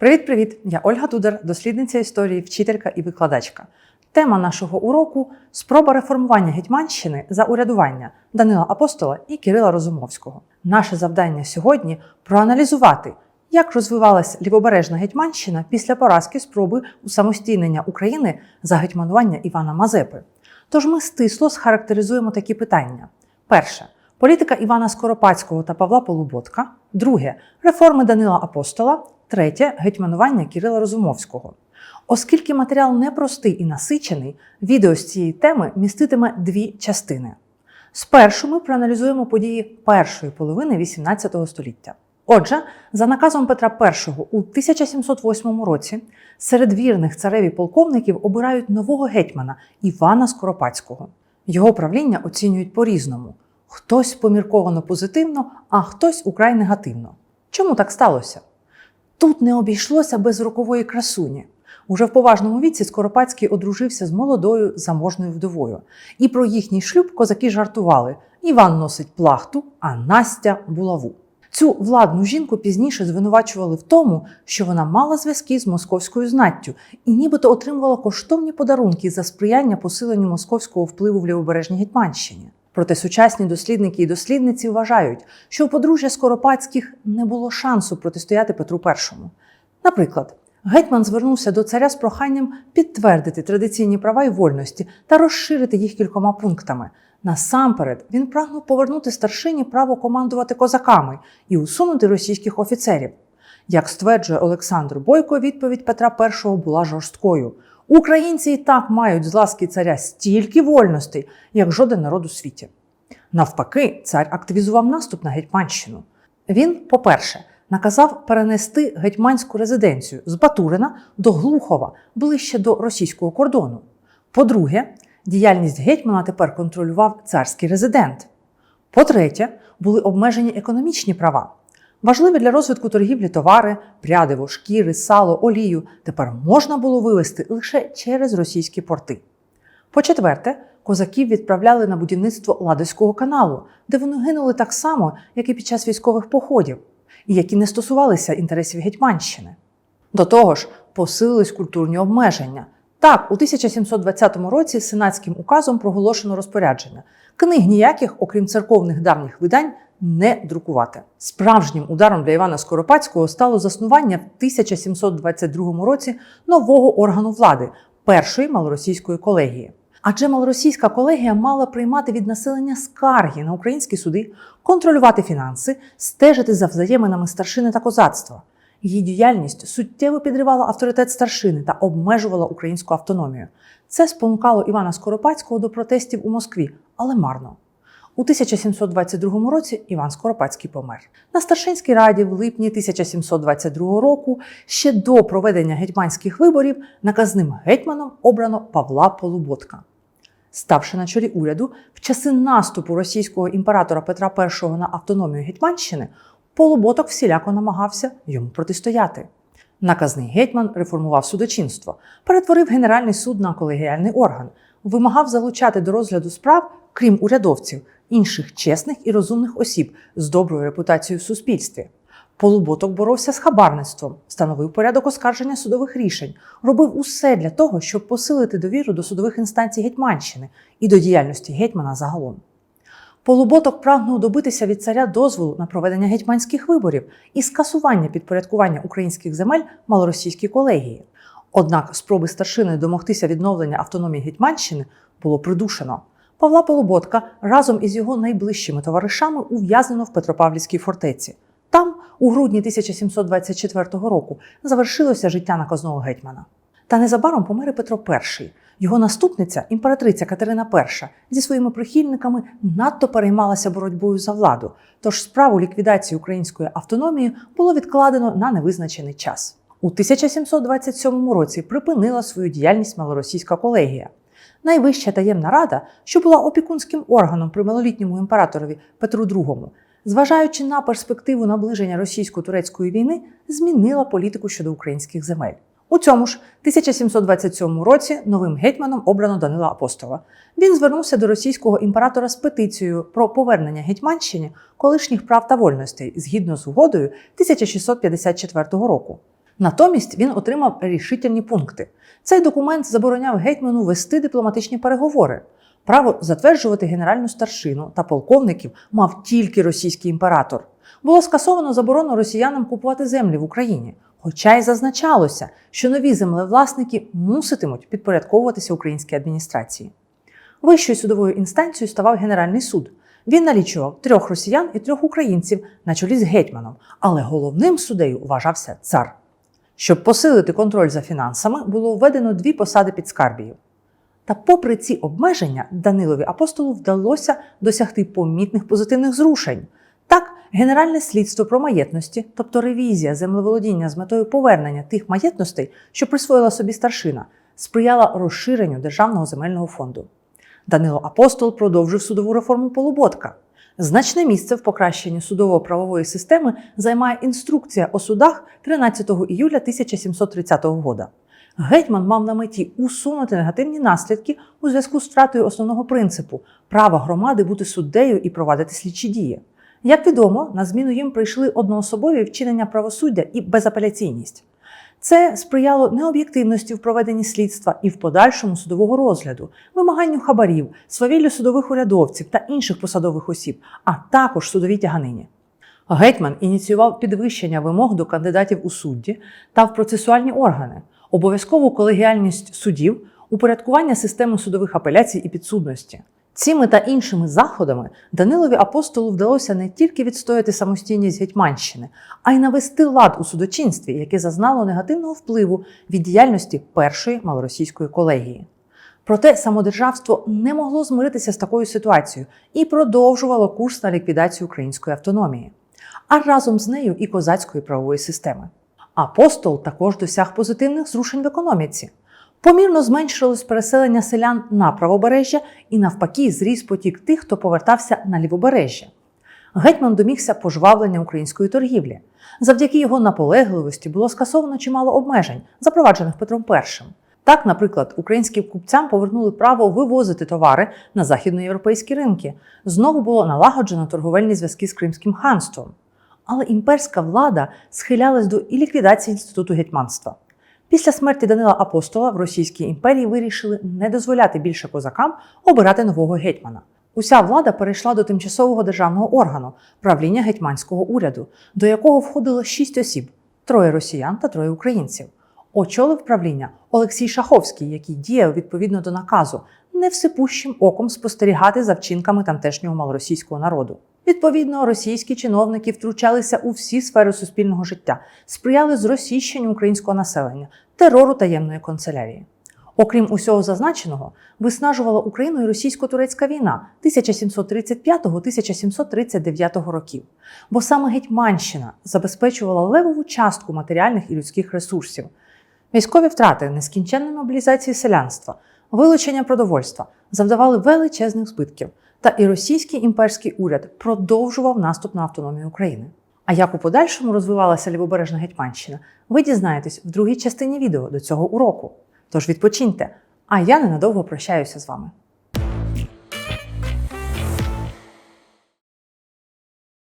Привіт-привіт! Я Ольга Дудар, дослідниця історії, вчителька і викладачка. Тема нашого уроку спроба реформування Гетьманщини за урядування Данила Апостола і Кирила Розумовського. Наше завдання сьогодні проаналізувати, як розвивалася лівобережна Гетьманщина після поразки спроби усамостійнення України за гетьманування Івана Мазепи. Тож ми стисло схарактеризуємо такі питання: перше політика Івана Скоропадського та Павла Полуботка, друге реформи Данила Апостола, третє гетьманування Кирила Розумовського. Оскільки матеріал непростий і насичений, відео з цієї теми міститиме дві частини. Спершу ми проаналізуємо події першої половини XVIII століття. Отже, за наказом Петра І у 1708 році серед вірних цареві полковників обирають нового гетьмана Івана Скоропадського. Його правління оцінюють по-різному: хтось помірковано позитивно, а хтось украй негативно. Чому так сталося? Тут не обійшлося без рокової красуні. Уже в поважному віці Скоропадський одружився з молодою заможною вдовою. І про їхній шлюб козаки жартували: Іван носить плахту, а Настя булаву. Цю владну жінку пізніше звинувачували в тому, що вона мала зв'язки з московською знаттю і нібито отримувала коштовні подарунки за сприяння посиленню московського впливу в лівобережній Гетьманщині. Проте сучасні дослідники і дослідниці вважають, що у подружжя Скоропадських не було шансу протистояти Петру І. Наприклад, гетьман звернувся до царя з проханням підтвердити традиційні права і вольності та розширити їх кількома пунктами. Насамперед, він прагнув повернути старшині право командувати козаками і усунути російських офіцерів. Як стверджує Олександр Бойко, відповідь Петра І була жорсткою. Українці і так мають з ласки царя стільки вольностей, як жоден народ у світі. Навпаки, цар активізував наступ на Гетьманщину. Він, по-перше, наказав перенести гетьманську резиденцію з Батурина до Глухова, ближче до російського кордону. По-друге, діяльність гетьмана тепер контролював царський резидент. По-третє, були обмежені економічні права. Важливі для розвитку торгівлі товари, прядиво, шкіри, сало, олію тепер можна було вивезти лише через російські порти. По-четверте, козаків відправляли на будівництво Ладозького каналу, де вони гинули так само, як і під час військових походів, і які не стосувалися інтересів Гетьманщини. До того ж, посилились культурні обмеження. Так, у 1720 році сенатським указом проголошено розпорядження. Книг ніяких, окрім церковних давніх видань, не друкувати. Справжнім ударом для Івана Скоропадського стало заснування в 1722 році нового органу влади першої малоросійської колегії. Адже малоросійська колегія мала приймати від населення скарги на українські суди, контролювати фінанси, стежити за взаєминами старшини та козацтва. Її діяльність суттєво підривала авторитет старшини та обмежувала українську автономію. Це спонукало Івана Скоропадського до протестів у Москві, але марно. У 1722 році Іван Скоропадський помер. На Старшинській раді в липні 1722 року, ще до проведення гетьманських виборів, наказним гетьманом обрано Павла Полуботка. Ставши на чолі уряду, в часи наступу російського імператора Петра І на автономію Гетьманщини, Полуботок всіляко намагався йому протистояти. Наказний гетьман реформував судочинство, перетворив Генеральний суд на колегіальний орган, вимагав залучати до розгляду справ, крім урядовців, інших чесних і розумних осіб з доброю репутацією в суспільстві. Полуботок боровся з хабарництвом, становив порядок оскарження судових рішень, робив усе для того, щоб посилити довіру до судових інстанцій Гетьманщини і до діяльності гетьмана загалом. Полуботок прагнув добитися від царя дозволу на проведення гетьманських виборів і скасування підпорядкування українських земель малоросійській колегії. Однак спроби старшини домогтися відновлення автономії Гетьманщини було придушено. Павла Полуботка разом із його найближчими товаришами ув'язнено в Петропавлівській фортеці. Там, у грудні 1724 року, завершилося життя наказного гетьмана. Та незабаром помер Петро І. Його наступниця, імператриця Катерина І, зі своїми прихильниками надто переймалася боротьбою за владу, тож справу ліквідації української автономії було відкладено на невизначений час. У 1727 році припинила свою діяльність малоросійська колегія. Найвища таємна рада, що була опікунським органом при малолітньому імператорові Петру II, зважаючи на перспективу наближення російсько-турецької війни, змінила політику щодо українських земель. У цьому ж 1727 році новим гетьманом обрано Данила Апостола. Він звернувся до російського імператора з петицією про повернення Гетьманщині колишніх прав та вольностей згідно з угодою 1654 року. Натомість він отримав рішительні пункти. Цей документ забороняв гетьману вести дипломатичні переговори. Право затверджувати генеральну старшину та полковників мав тільки російський імператор. Було скасовано заборону росіянам купувати землі в Україні, хоча й зазначалося, що нові землевласники муситимуть підпорядковуватися українській адміністрації. Вищою судовою інстанцією ставав Генеральний суд. Він налічував трьох росіян і трьох українців на чолі з гетьманом, але головним суддею вважався цар. Щоб посилити контроль за фінансами, було введено дві посади підскарбіїв. Та, попри ці обмеження, Данилові апостолу вдалося досягти помітних позитивних зрушень. Генеральне слідство про маєтності, тобто ревізія землеволодіння з метою повернення тих маєтностей, що присвоїла собі старшина, сприяла розширенню Державного земельного фонду. Данило Апостол продовжив судову реформу Полуботка. Значне місце в покращенні судово-правової системи займає інструкція о судах 13 іюля 1730 года. Гетьман мав на меті усунути негативні наслідки у зв'язку з втратою основного принципу права громади бути суддею і провадити слідчі дії. Як відомо, на зміну їм прийшли одноособові вчинення правосуддя і безапеляційність. Це сприяло необ'єктивності в проведенні слідства і в подальшому судового розгляду, вимаганню хабарів, свавіллю судових урядовців та інших посадових осіб, а також судовій тяганині. Гетьман ініціював підвищення вимог до кандидатів у судді та в процесуальні органи, обов'язкову колегіальність суддів, упорядкування системи судових апеляцій і підсудності. Цими та іншими заходами Данилові апостолу вдалося не тільки відстояти самостійність Гетьманщини, а й навести лад у судочинстві, яке зазнало негативного впливу від діяльності першої малоросійської колегії. Проте самодержавство не могло змиритися з такою ситуацією і продовжувало курс на ліквідацію української автономії, а разом з нею і козацької правової системи. Апостол також досяг позитивних зрушень в економіці. Помірно зменшилось переселення селян на правобережжя і навпаки зріс потік тих, хто повертався на лівобережжя. Гетьман домігся пожвавлення української торгівлі. Завдяки його наполегливості було скасовано чимало обмежень, запроваджених Петром І. Так, наприклад, українським купцям повернули право вивозити товари на західноєвропейські ринки. Знову було налагоджено торговельні зв'язки з Кримським ханством. Але імперська влада схилялась до і ліквідації інституту гетьманства. Після смерті Данила Апостола в Російській імперії вирішили не дозволяти більше козакам обирати нового гетьмана. Уся влада перейшла до тимчасового державного органу правління гетьманського уряду, до якого входило шість осіб: троє росіян та троє українців. Очолив правління Олексій Шаховський, який діяв відповідно до наказу не всепущим оком спостерігати за вчинками тамтешнього малоросійського народу. Відповідно, російські чиновники втручалися у всі сфери суспільного життя, сприяли зросійщенню українського населення, терору таємної канцелярії. Окрім усього зазначеного, виснажувала Україну і російсько-турецька війна 1735-1739 років, бо саме Гетьманщина забезпечувала левову частку матеріальних і людських ресурсів. Військові втрати, нескінченна мобілізація селянства, вилучення продовольства завдавали величезних збитків, та і російський імперський уряд продовжував наступ на автономію України. А як у подальшому розвивалася лівобережна Гетьманщина, ви дізнаєтесь в другій частині відео до цього уроку. Тож відпочиньте, а я ненадовго прощаюся з вами.